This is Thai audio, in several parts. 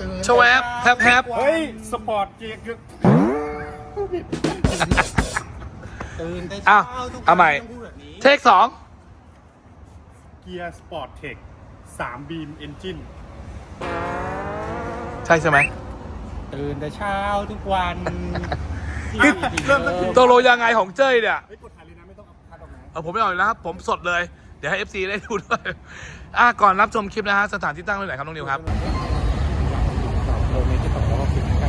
ตื่นชวบแฮปแฮปเฮ้ย สปอร์ตเกียร์ตื่นแต่อ้าเช้าวทุกวันเอาใหม่ ต้องพูดแบบนี้เทคสองเกียร์สปอร์ตเทคสามบีมเอนจินใช่ใช่ไหมตื่นแต่เช้าทุกวันเริ่มต้นที่ตัวโลยังไงของเจ้ยเนี่ยเฮ้ยกดถ่ายเลยนะไม่ต้องเอาคัดออกนะ เออผมไม่เอาอีกแล้วครับ ผมสดเลย เดี๋ยวให้ FC ได้ดูด้วย อะก่อนรับชมคลิปนะฮะ สถานที่ตั้งไว้ไหนครับ น้องนิวครับ โลเมตรที่สองร้อยหกสิบใกล้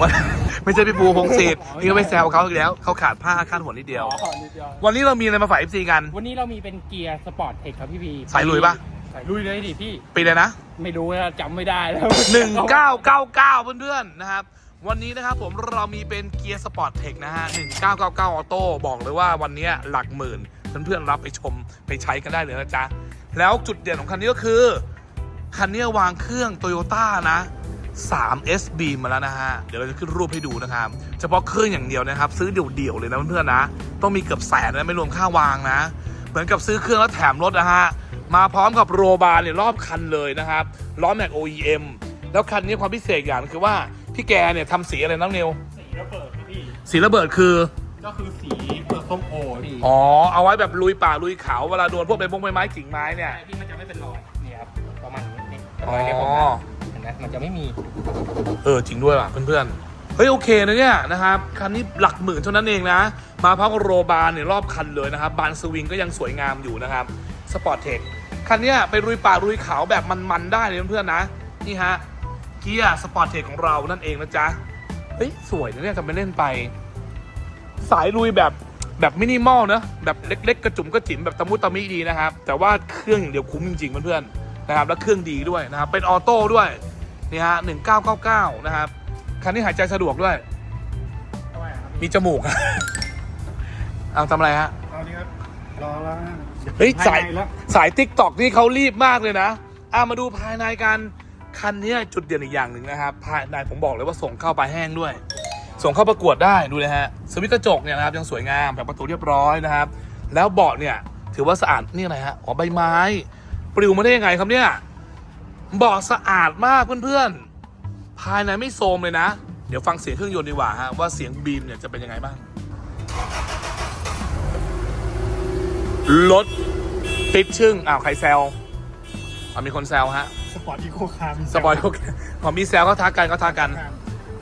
วันไม่ใช่พี่ปูพงศิษฐ์นี่ก็ไปแซวเขาอีกแล้วเขาขาดผ้าขั้นหัวนิดเดียว อ๋อนิดเดียว วันนี้เรามีอะไรมาฝาก FC กัน วันนี้เรามีเป็นเกียร์สปอร์ตเทคครับพี่พีสายลุยปะ สายลุยเลยดิพี่ ปีเลยนะไม่รู้นะจำไม่ได้แล้ว1999 เพื่อนๆนะครับ วันนี้นะครับผมเรามีเป็นเกียร์สปอร์ตเทคนะฮะ1999ออโต้บอกเลยว่าวันนี้หลักหมื่นเพื่อนๆรับไปชมไปใช้กันได้เลยนะจ๊ะ แล้วจุดเด่นของคันนี้ก็คือ คันนี้วางเครื่องโตโยต้านะ 3 SB มาแล้วนะฮะ เดี๋ยวเราจะขึ้นรูปให้ดูนะครับ เฉพาะเครื่องอย่างเดียวนะครับ ซื้อเดี่ยวๆเลยนะเพื่อนๆนะ ต้องมีเกือบแสนนะไม่รวมค่าวางนะ เหมือนกับซื้อเครื่องแล้วแถมรถนะฮะ มาพร้อมกับโรบาร์เนี่ยรอบคันเลยนะครับ ล้อแม็ก OEM แล้วคันนี้ความพิเศษอย่างหนึงคือว่าพี่แกเนี่ยทำสีอะไรน้องนิวสีระเบิดพี่ สีระเบิดคือ ก็คือสีเปลือกส้มโอพี่ อ๋อ เอาไว้แบบลุยป่าลุยเขาเวลาโดนพวกใบมงใบไม้กิ่งไม้เนี่ยใช่พี่มันจะไม่เป็นรอยนี่ครับประมาณนี้นี่อ๋รออยเนี่ยผมนะเห็ นไหมมันจะไม่มี เออจริงด้วยว่ะเพื่อนๆ เฮ้ยโอเคนะเนี่ยนะครับคันนี้หลักหมื่นเท่านั้นเองนะ มาพร้อมกับโรบาร์เนี่ยรอบคันเลยนะครับ บานสวิงก็ยังสวยงามอยู่นะครับสปอร์ตเทคคันนี้ไปลุยป่าลุยเขาแบบมันๆได้เลยเพื่อนๆนะ นี่ฮะเกียร์สปอร์ตเทคของเรานั่นเองนะจ๊ะ เฮ้ยสวยนะเนี่ยทำไปเล่นไป สายลุยแบบแบบมินิมอลนะแบบเล็ก ๆ กระจุ่มกระจิ๋มแบบตะมุตะมิดีนะครับ แต่ว่าเครื่องอย่างเดียวคุ้มจริงๆเพื่อนๆนะครับ แล้วเครื่องดีด้วยนะครับ เป็นออโต้ด้วย นี่ฮะหนึ่งเก้าเก้าเก้านะครับคันนี้หายใจสะดวกด้วย ทำไมอะครับมีจมูก เอาทำอะไรฮะ ตอนนี้ครับรอแล้วนะเฮ้ยภสายในแล้วสายติ๊กตอกนี่เขารีบมากเลยนะอะมาดูภายในกันคันนี้จุดเด่นอีกอย่างหนึ่งนะครับ ภายในผมบอกเลยว่าส่งเข้าไปลายแห้งด้วย ส่งเข้าประกวดได้ดูเลยฮะสวิตช์กระจกเนี่ยนะครับยังสวยงามแบบประตูเรียบร้อยนะครับ แล้วเบาะเนี่ยถือว่าสะอาดนี่อะไรฮะอ๋อใบไม้ ปลิวมาได้ยังไงครับเนี่ยเบาะสะอาดมากเพื่อนๆ ภายในไม่โทรมเลยนะ เดี๋ยวฟังเสียงเครื่องยนต์ดีกว่าฮะว่าเสียงบีมเนี่ยจะเป็นยังไงบ้าง รถติดชึ่งอ้าวใครแซวอ๋อมีคนแซวฮะ สปอร์ตอีโคคาร์มีสปอยโอเคขอมีแซวก็ทักกันก็ทักกัน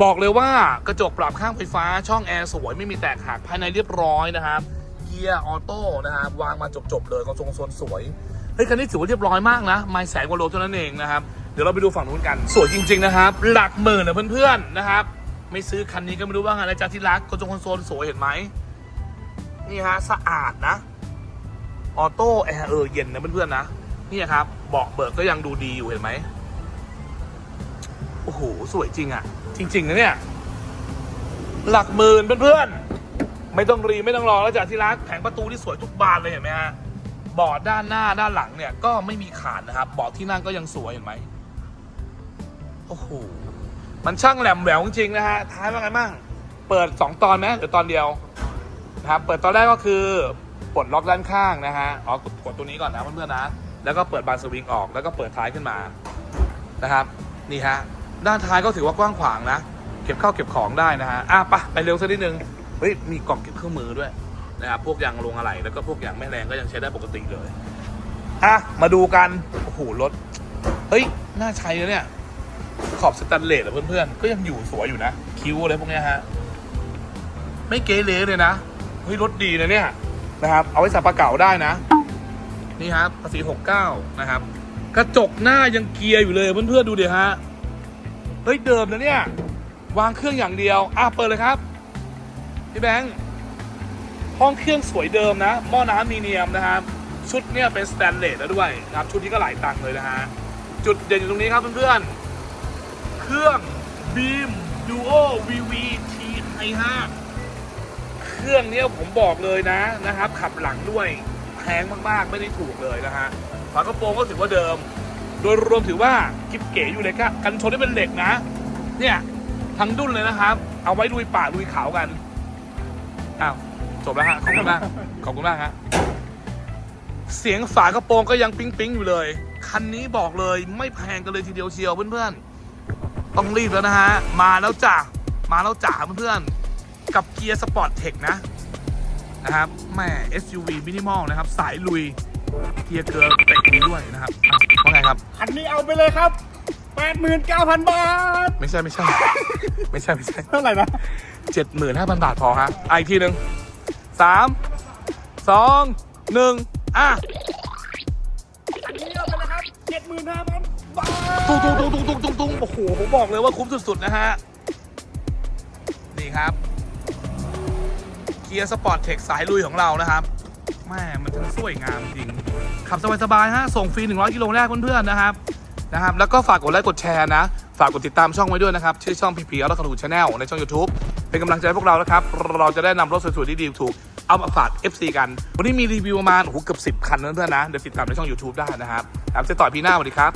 บอกเลยว่ากระจกปรับข้างไฟฟ้าช่องแอร์สวยไม่มีแตกหักภายในเรียบร้อยนะครับ เกียร์ออโต้นะครับวางมาจบๆเลยกระทรงโซนสวย เฮ้ยคันนี้ถือว่าเรียบร้อยมากนะไม่แสนกว่าโลเท่านั้นเองนะครับเดี๋ยวเราไปดูฝั่งนู้นกัน สวยจริง ๆ นะครับ หลักหมื่นนะเพื่อนๆนะครับ ไม่ซื้อคันนี้ก็ไม่รู้ว่าไงนะจ๊ะที่รักกระจกโซนสวยเห็นไหมนี่ฮะสะอาดนะออโต้แอร์เออเย็นนะเพื่อนๆนะนี่ครับเบาะเบิกก็ยังดูดีอยู่เห็นไหมโอ้โหสวยจริงอะ่ะ จริง ๆนะเนี่ย หลักหมื่นเพื่อนๆไม่ต้องรีไม่ต้องรอแล้วจ้ะที่รักแผงประตูที่สวยทุกบานเลยเห็นไหมฮะ บาะด้านหน้าด้านหลังเนี่ยก็ไม่มีขาดนะครับเบาะที่นั่งก็ยังสวยเห็นไหมโอ้โหมันช่างแหลมแหววจริงๆนะฮะท้ายว่าไงบ้างเปิดสองตอนไหมหรือตอนเดียวนะครับเปิดตอนแรกก็คือปลดล็อกด้านข้างนะฮะอ๋อกดตัวนี้ก่อนนะเพื่อนๆนะ แล้วก็เปิดบานสวิงออกแล้วก็เปิดท้ายขึ้นมานะครับนี่ฮะด้านท้ายก็ถือว่ากว้างขวางนะ เก็บเข้าเก็บของได้นะฮะอะไปไปเร็วสักนิดนึงเฮ้ยมีกล่องเก็บเครื่องมือด้วย นะครับพวกยางลงอะไรแล้วก็พวกยางแม่แรงก็ยังใช้ได้ปกติเลยอะมาดูกันโอ้โหรถเฮ้ยน่าใช้เลยเนี่ยขอบสแตนเลสอะเพื่อนๆก็ยังอยู่สวยอยู่นะคิ้วอะไรพวกเนี้ยฮะไม่เกเลยเลยนะเฮ้ยรถดีนะเนี่ยนะครับเอาไว้สับปะเก่าได้นะ นี่ครับภาษี69นะครับ กระจกหน้ายังเกียร์อยู่เลยเพื่อนๆดูเดี๋ยวฮะเฮ้ยเดิมนะเนี่ยวางเครื่องอย่างเดียวอะเปิดเลยครับพี่แบงค์ ห้องเครื่องสวยเดิมนะ หม้อน้ำมีเนียมนะครับ ชุดเนี่ยเป็นสแตนเลสแล้วด้วยนะครับ ชุดนี้ก็หลายตังค์เลยนะฮะ จุดเด่นอยู่ตรงนี้ครับเพื่อนๆ เครื่อง Beam Duo VV T5 เครื่องเนี้ยผมบอกเลยนะนะครับ ขับหลังด้วยแพงมากๆ ไม่ได้ถูกเลยนะฮะ ฝากระโปรงก็ถือว่าเดิม โดยรวมถือว่ากิ๊บเก๋อยู่เลยครับกันชนได้เป็นเหล็กนะ เนี่ยทั้งดุนเลยนะครับ เอาไว้ลุยป่าลุยเขากัน อ้าว จบแล้วฮะขอบคุณมากขอบคุณมากฮะเสียงฝากระโปรงก็ยังปิ๊งปิ๊งๆอยู่เลย คันนี้บอกเลยไม่แพงกันเลยทีเดียวเชียวเพื่อนๆต้องรีบแล้วนะฮะ มาแล้วจ้ะมาแล้วจ้ะเพื่อนๆกับเกียร์สปอร์ตเทคนะนะครับแม่ SUV มินิมอลนะครับ สายลุยเกียร์เกลือเตะดีด้วยนะครับอะว่าไงครับ คันนี้เอาไปเลยครับ 89,000 บาท ไม่ใช่ไม่ใช่ ไม่ใช่ไม่ใช่เท่าไหร่นะเจ็ดหมื่นห้าพันบาทพอฮะอะอีกทีหนึ่ง สามสองหนึ่งอะคันนี้เอาไปเลยครับ75,000บาทตุ้งตุ้งตุ้งตุ้งตุ้งตุ้งตุ้งโอ้โหผมบอกเลยว่าคุ้มสุดๆนะฮะ นี่ครับเกียร์สปอร์ตเทคสายลุยของเรานะครับแม่มันทั้งสวยงามจริง ขับสบายๆฮะ ส่งฟรี 100 กิโลแรกเพื่อนๆนะครับนะครับ แล้วก็ฝากกดไลค์กดแชร์นะ ฝากกดติดตามช่องไว้ด้วยนะครับ ชื่อช่องพีพีอัลคารูชาแนลในช่อง YouTube เป็นกำลังใจพวกเรานะครับ เราจะได้นำรถสวยๆที่ดีถูกเอามาฝาก FC กัน วันนี้มีรีวิวประมาณโอ้โหเกือบ10 คันนะเพื่อนๆนะ เดี๋ยวติดตามในช่อง YouTube ได้นะครับตามเจะต่อพี่หน้าสวัสดีครับ